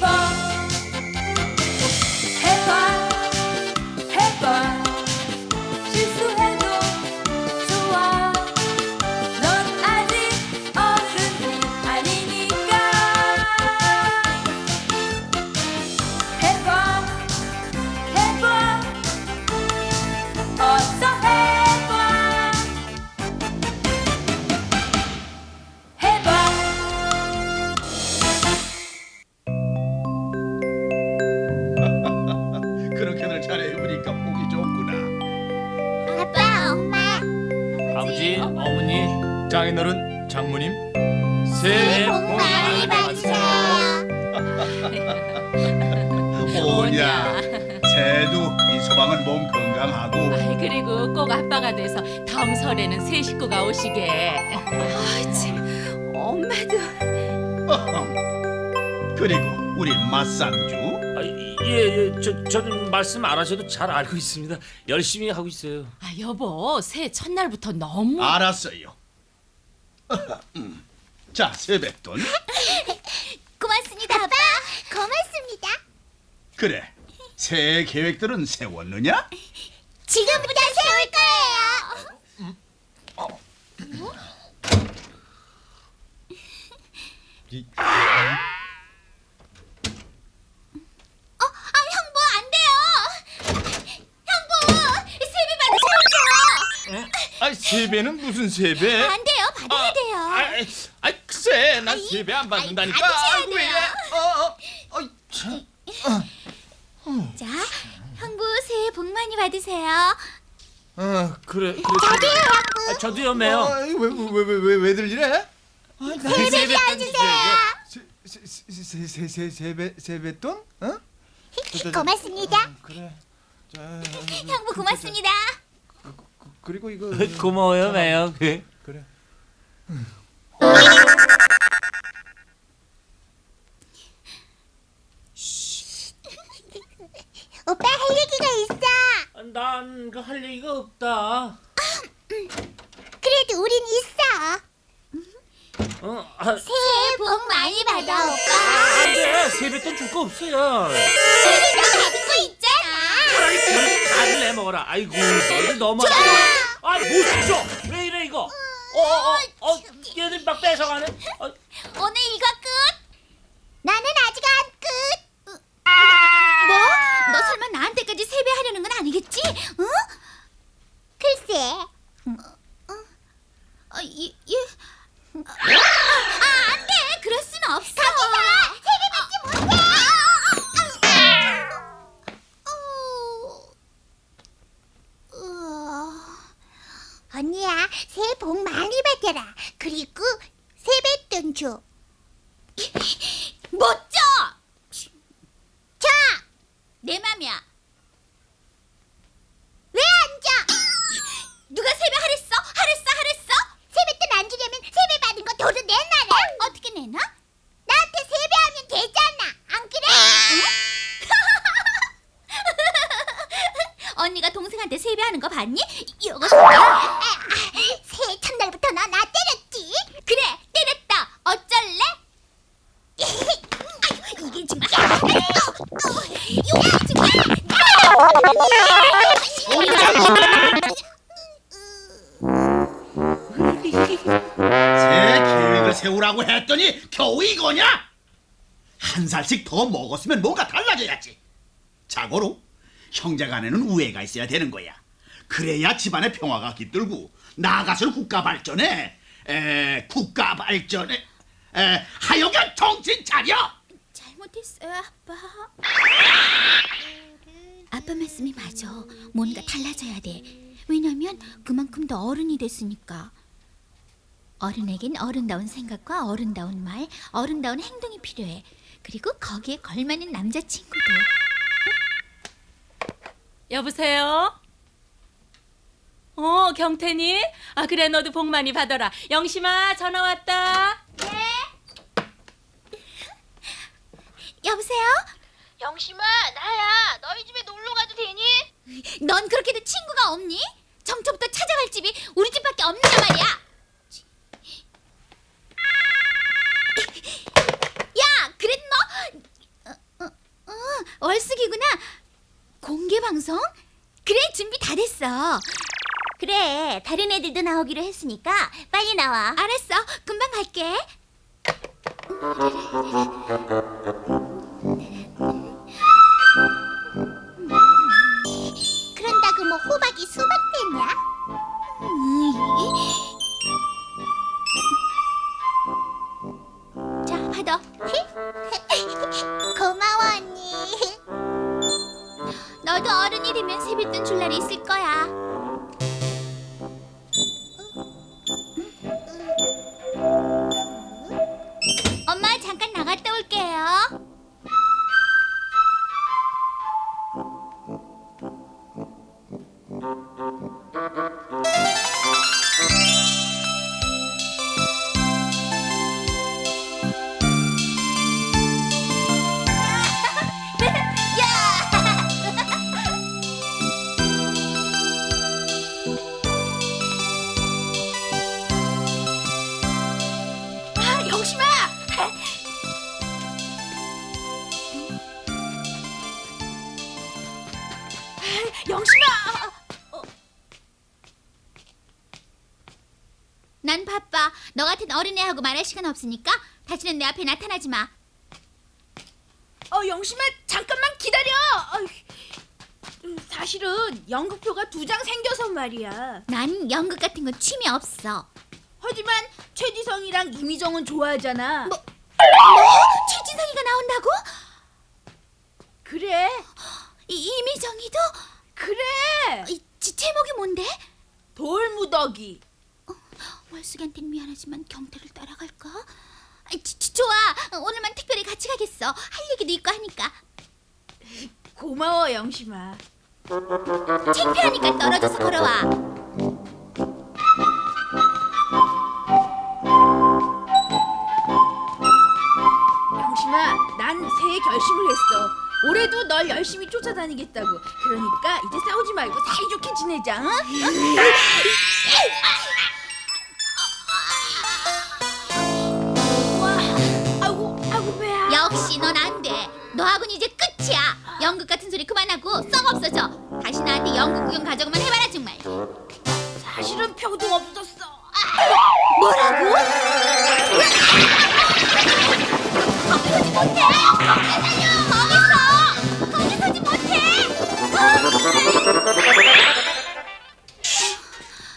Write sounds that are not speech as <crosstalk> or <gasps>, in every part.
만나 아이 그리고 꼭 아빠가 돼서 다음 설에는 새 식구가 오시게. 엄마도 <laughs> 그리고 우리 맛상주 아, 예, 예, 저 저는 말씀 안 하셔도 잘 알고 있습니다. 열심히 하고 있어요. 아 여보 새해 첫날부터 너무 알았어요. <laughs> 음. 자 세뱃돈 <laughs> 고맙습니다, 아빠. 고맙습니다. 그래 새해 계획들은 세웠느냐? 지금부터 세울 거예요. 어, 아, 형부 안 돼요. 형부, 세배 받으셔야죠. 아 세배는 무슨 세배? 안 돼요, 받아야 돼요. 아, 아 글쎄 난 세배 안 받는다니까. 받으셔야 아이고, 왜 이래? 돼요. 어, 어, 어이, 참. 자, 형부 새해 복 많이 받으세요. 어 그래 그래. 저도요, 형부. 아, 저도요, 매요. 왜왜왜왜 왜들 이래? 세배. 세세세 세배 세뱃돈? 어? 고맙습니다. 그래. 자, <laughs> 형부 고맙습니다. 그리고 이거 <laughs> 고마워요, 매요. 그. 그래. 난 그 할 얘기가 없다. 그래도 우린 있어. 어, 아, 새해 복 많이 받아, 오빠. 안 돼. 세뱃돈 줄 거 없어요. 세배도 받은 거 있잖아. 아이, 그럼 다들 내 먹어라. 아이고, 너희들 너무. 아, 못 줘. 왜 이래 이거? 어, 어, 어, 어, 얘들 막 뺏어가네. 어, 언니야, 새해 복 많이 받아라. 그리고 세뱃돈 줘. <laughs> 못 줘! 줘! 내 맘이야. 왜 안 줘? 누가 세배 하랬어? 하랬어? 하랬어? 세뱃돈 안 주려면 세배 받은 거 도로 내놔라. 어떻게 내놔? 나한테 세배하면 되잖아. 안 그래? 언니가 동생한테 세배하는 거 봤니? 이거 새해 첫날부터 너 나 때렸지? 그래 때렸다 어쩔래? 아유, 이게 정말 이거 정말 새 계획을 세우라고 했더니 겨우 이거냐? 한 살씩 더 먹었으면 뭔가 달라져야지. 자고로 형제간에는 우애가 있어야 되는 거야. 그래야 집안의 평화가 깃들고 나아가서는 국가 발전에 에 국가 발전에 에 하여간 정신 차려. 잘못했어요 아빠 아빠 말씀이 맞아 뭔가 달라져야 돼 왜냐면 그만큼 더 어른이 됐으니까 어른에겐 어른다운 생각과 어른다운 말 어른다운 행동이 필요해 그리고 거기에 걸맞는 남자친구도 여보세요. 어 경태니? 아 그래 너도 복 많이 받아라. 영심아 전화 왔다. 여보세요? 영심아, 나야. 너희 집에 놀러 가도 되니? 넌 그렇게도 친구가 없니? 정초부터 찾아갈 집이 우리 집밖에 없는데 말이야. 야, 그래도 어, 어, 어, 월숙이구나. 공개 방송? 그래, 준비 다 됐어. 그래, 다른 애들도 나오기로 했으니까 빨리 나와. 알았어, 금방 갈게. 호박이 수박 어린애하고 말할 시간 없으니까 다시는 내 앞에 나타나지 마. 어 영심아 잠깐만 기다려. 어이, 음, 사실은 연극표가 두 장 생겨서 말이야. 난 연극 같은 건 취미 없어. 하지만 최지성이랑 이미정은 좋아하잖아. 뭐? 최진성이가 나온다고? 그래 <gasps> 이, 이미정이도? 그래 이, 지, 제목이 뭔데? 돌무더기. 월숙이한테는 미안하지만 경태를 따라갈까? 아이, 지, 지, 좋아. 오늘만 특별히 같이 가겠어. 할 얘기도 있고 하니까. 고마워 영심아. 창피하니까 떨어져서 걸어와. 영심아 난 새해 결심을 했어. 올해도 널 열심히 쫓아다니겠다고. 그러니까 이제 싸우지 말고 사이좋게 지내자. 응? <laughs> 연극 같은 소리 그만하고 썩 없어져. 다시 나한테 연극 구경 가져고만 해봐라 정말. 사실은 표도 없었어. 뭐라고? 거기 서지 못해! 거기 살려! 거기서! 거기 서지 못해!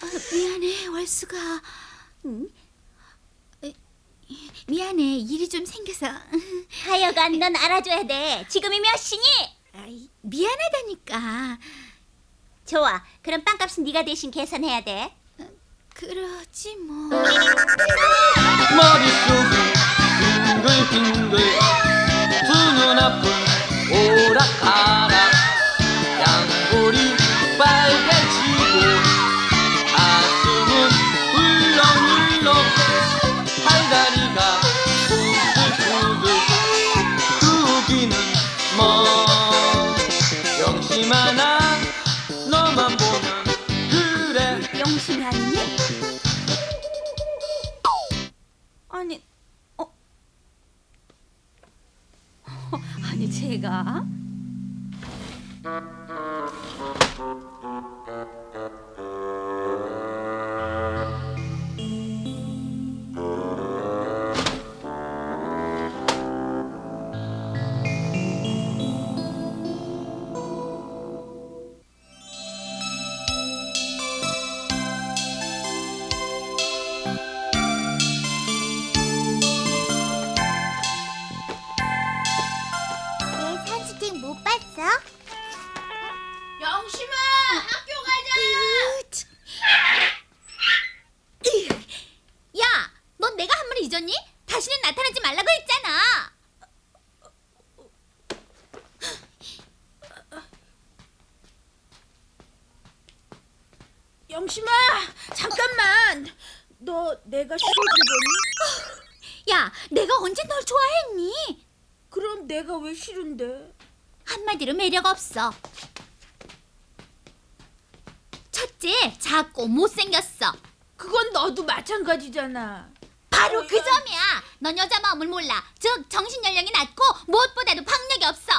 아, 미안해 월수가 응? 에, 미안해 일이 좀 생겨서 하여간 넌 알아줘야 돼 지금이 몇 시니? 아이, 미안하다니까 좋아. 그럼 빵값은 네가 대신 계산해야 돼. 그러지 뭐. 머릿속이 빙글빙글 두 눈앞은 오락가락 한마디로 매력 없어. 첫째, 작고 못생겼어. 그건 너도 마찬가지잖아. 바로 그 점이야. 넌 여자 마음을 몰라. 즉 정신 연령이 낮고 무엇보다도 박력이 없어.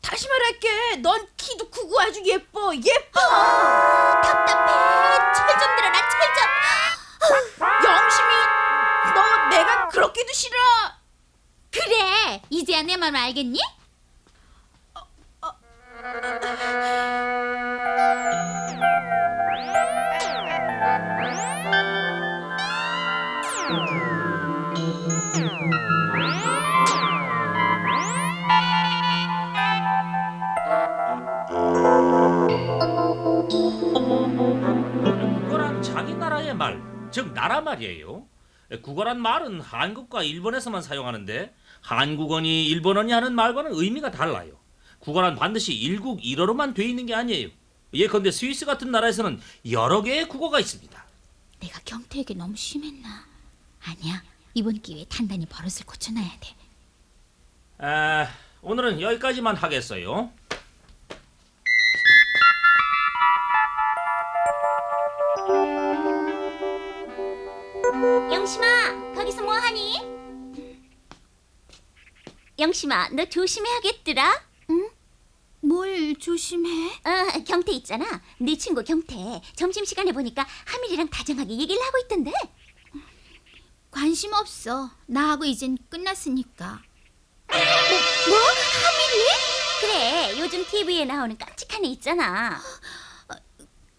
다시 말할게. 넌 키도 크고 아주 예뻐. 예뻐. 답답해. 철 좀 들어라, 철 좀. 영심이 너 내가 그렇게도 싫어. 그래. 이제야 내 맘을 알겠니? 국어란 자기 나라의 말, 즉 나라 말이에요. 국어란 말은 한국과 일본에서만 사용하는데 한국어니 일본어니 하는 말과는 의미가 달라요. 국어란 반드시 일국 일어로만 돼 있는 게 아니에요. 예컨대 스위스 같은 나라에서는 여러 개의 국어가 있습니다. 내가 경태에게 너무 심했나? 아니야. 이번 기회에 단단히 버릇을 고쳐놔야 돼. 아, 오늘은 여기까지만 하겠어요. 영심아, 거기서 뭐 하니? 영심아, 너 조심해야겠더라. 응? 뭘 조심해? 어, 경태 있잖아. 네 친구 경태. 점심 시간에 보니까 하밀이랑 다정하게 얘기를 하고 있던데. 관심 없어. 나하고 이젠 끝났으니까. 뭐? 뭐? 하밀이? 그래. 요즘 TV에 나오는 깜찍한 애 있잖아.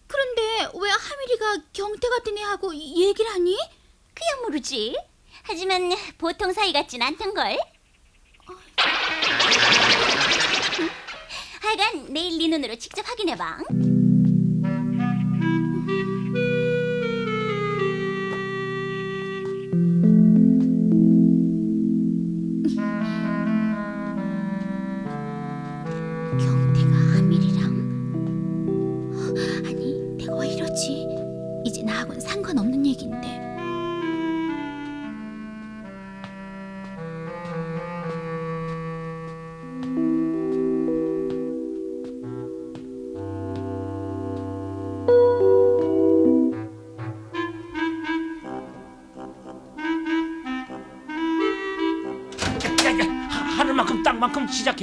그런데 왜 하밀이가 경태 같은 애하고 얘기를 하니? 그야 모르지. 하지만 보통 사이 같진 않던걸. 하여간 내일 네 눈으로 직접 확인해봐. 경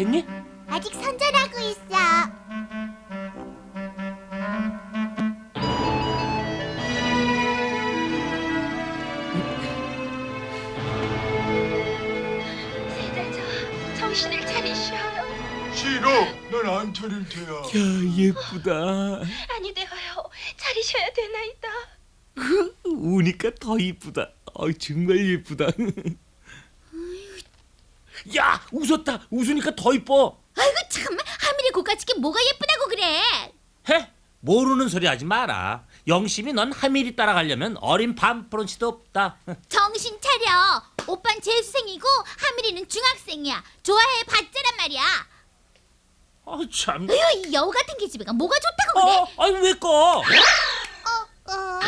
시작했니? 아직 선전하고 있어. 세자저 정신을 차리셔요. 싫어. 난 안 차릴 테야. 예쁘다. 아니 되어요. 차리셔야 되나이다. <laughs> 우니까 더 이쁘다. 어, 정말 예쁘다. <laughs> 야, 웃었다. 웃으니까 더 이뻐. 아이고 참 하밀이 고가치게 뭐가 예쁘다고 그래? 해? 모르는 소리 하지 마라. 영심이 넌 하밀이 따라가려면 어린 반프런치도 없다. <laughs> 정신 차려. 오빤 재수생이고 하밀이는 중학생이야. 좋아해 봤자란 말이야. 아 참. 으유 이 여우 같은 기집애가 뭐가 좋다고 그래? 어, 아니 왜 꺼? 어, 어.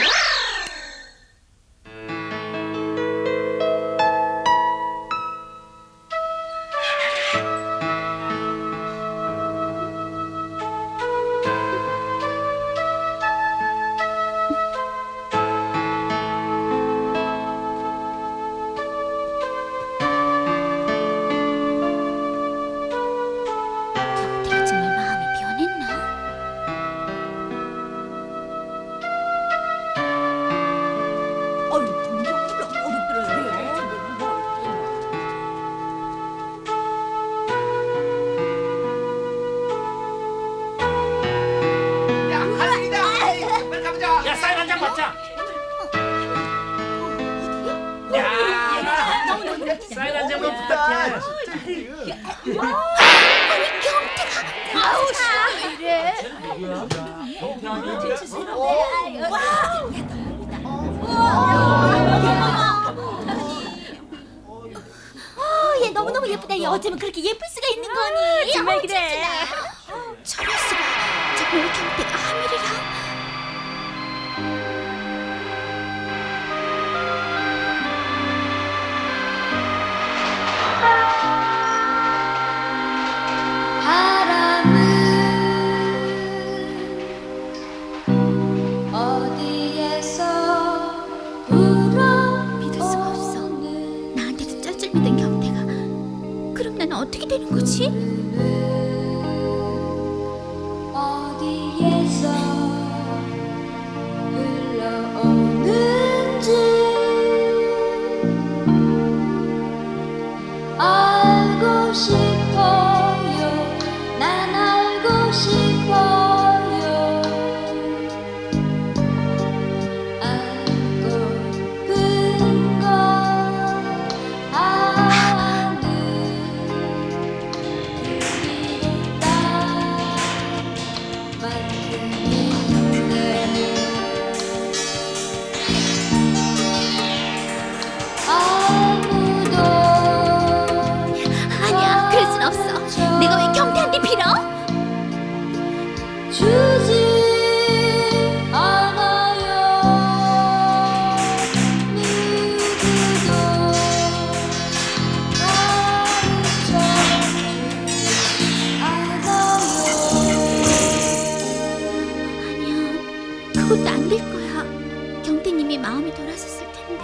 경태님이 마음이 돌아섰을 텐데.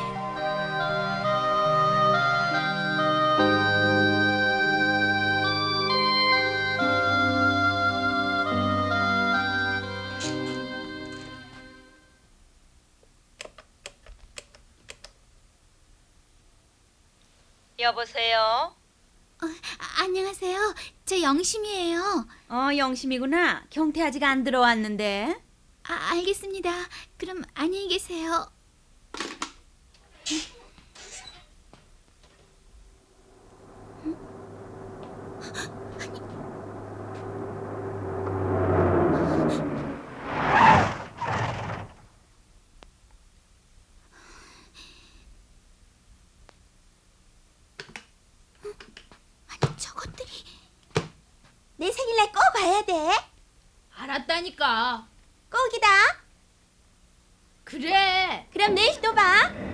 여보세요? 어, 아, 안녕하세요. 저 영심이에요. 어, 영심이구나. 경태 아직 안 들어왔는데. 아, 알겠습니다. 그럼 안녕히 계세요. 내 생일날 꼭 봐야 돼. 알았다니까. 꼭이다. 그래. 그럼 내일 또 봐.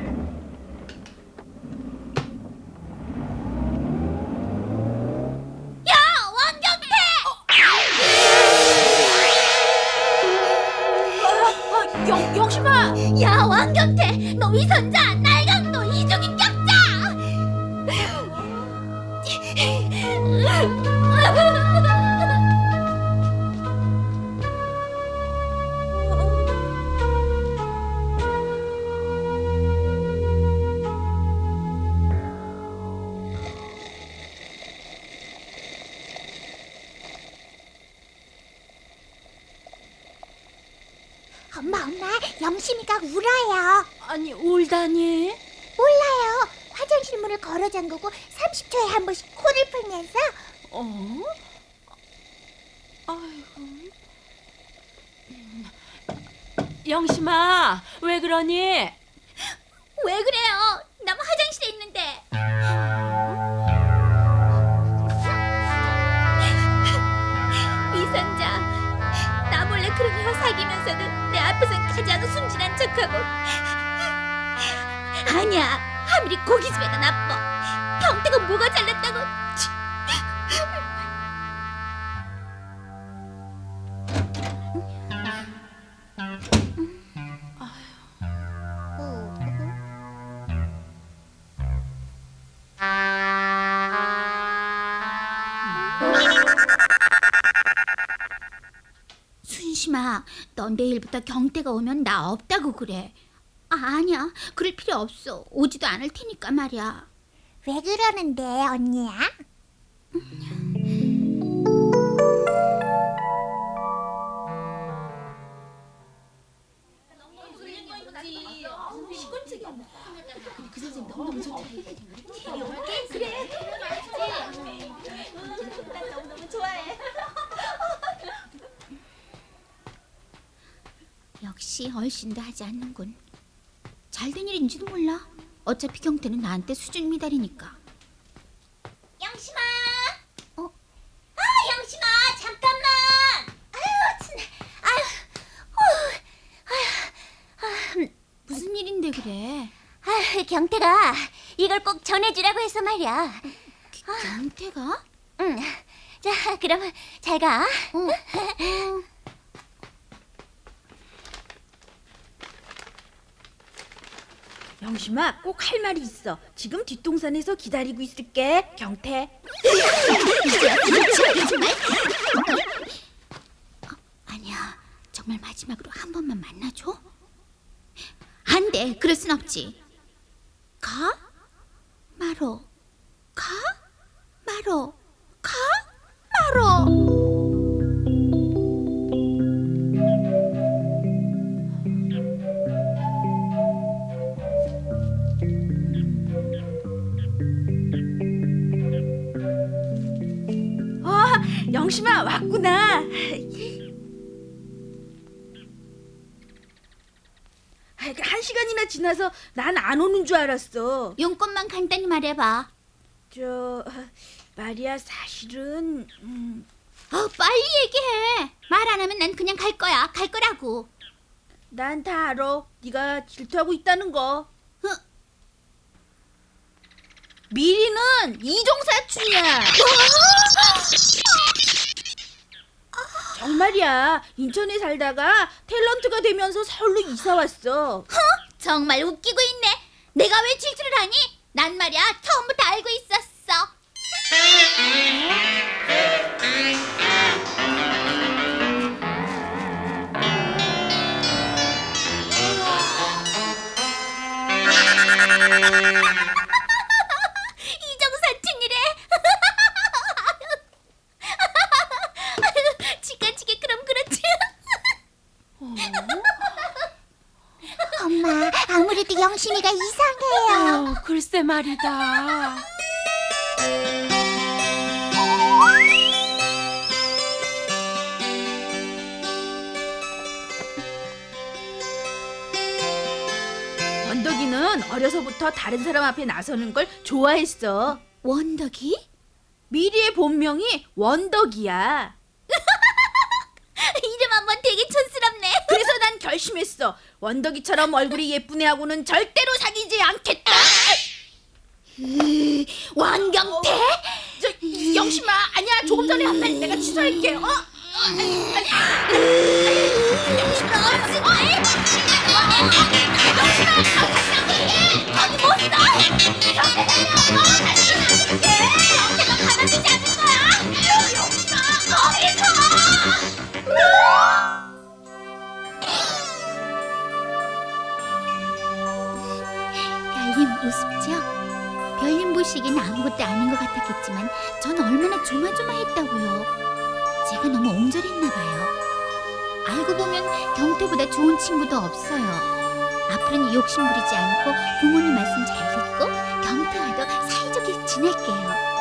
영심이가 울어요. 아니 울다니. 몰라요. 화장실 문을 걸어 잠그고 30초에 한 번씩 코를 풀면서 어? 아이고. 영심아, 왜 그러니? 왜 그래 순진한 척하고. 아니야, 하밀이 고깃집애가 나빠. 경태가 뭐가 잘났다고? 넌 내일부터 경태가 오면 나 없다고 그래. 아, 아니야, 그럴 필요 없어. 오지도 않을 테니까 말이야. 왜 그러는데, 언니야? <laughs> 역시 얼씬도 하지 않는군. 잘된 일인지도 몰라. 어차피 경태는 나한테 수준 미달이니까. 영심아. 어? 아, 영심아, 잠깐만. 아유, 참. 아유. 어. 아유. 아유. 무슨 일인데 그래? 아, 경태가 이걸 꼭 전해주라고 해서 말이야. 경태가? 응. 자, 그럼 잘 가. 어. 영심아 꼭 할 말이 있어. 지금 뒷동산에서 기다리고 있을게. 경태. 아니야. 정말 마지막으로 한 번만 만나줘. 안 돼. 그럴 순 없지. 가? 말어. 가? 말어. 가? 말어. 영심아 왔구나. 아, 그한 시간이나 지나서 난 안 오는 줄 알았어. 용건만 간단히 말해봐. 저 말이야 사실은 음, 어, 빨리 얘기해. 말 안 하면 난 그냥 갈 거야. 갈 거라고. 난 다 알아. 네가 질투하고 있다는 거. 어? 미리는 이종사춘이야. 정말이야. 인천에 살다가 탤런트가 되면서 서울로 이사 왔어. 정말 웃기고 있네. 내가 왜 질투를 하니? 난 말이야 처음부터 알고 있었어. <laughs> 영신이가 이상해요. 어, 글쎄 말이다. 원덕이는 어려서부터 다른 사람 앞에 나서는 걸 좋아했어. 원덕이? 미리의 본명이 원덕이야. 이름 한번 되게 촌스럽네. 그래서 난 결심했어. 원덕이처럼 얼굴이 예쁜 애하고는 절대로 사귀지 않겠다. 왕경태? 저 영심아 아니야 조금 전에 한 말 내가 취소할게. 어? 별님 아무것도 아닌 것 같았겠지만 전 얼마나 조마조마했다고요. 제가 너무 옹졸했나 봐요. 알고 보면 경태보다 좋은 친구도 없어요. 앞으로는 욕심 부리지 않고 부모님 말씀 잘 듣고 경태와도 사이좋게 지낼게요.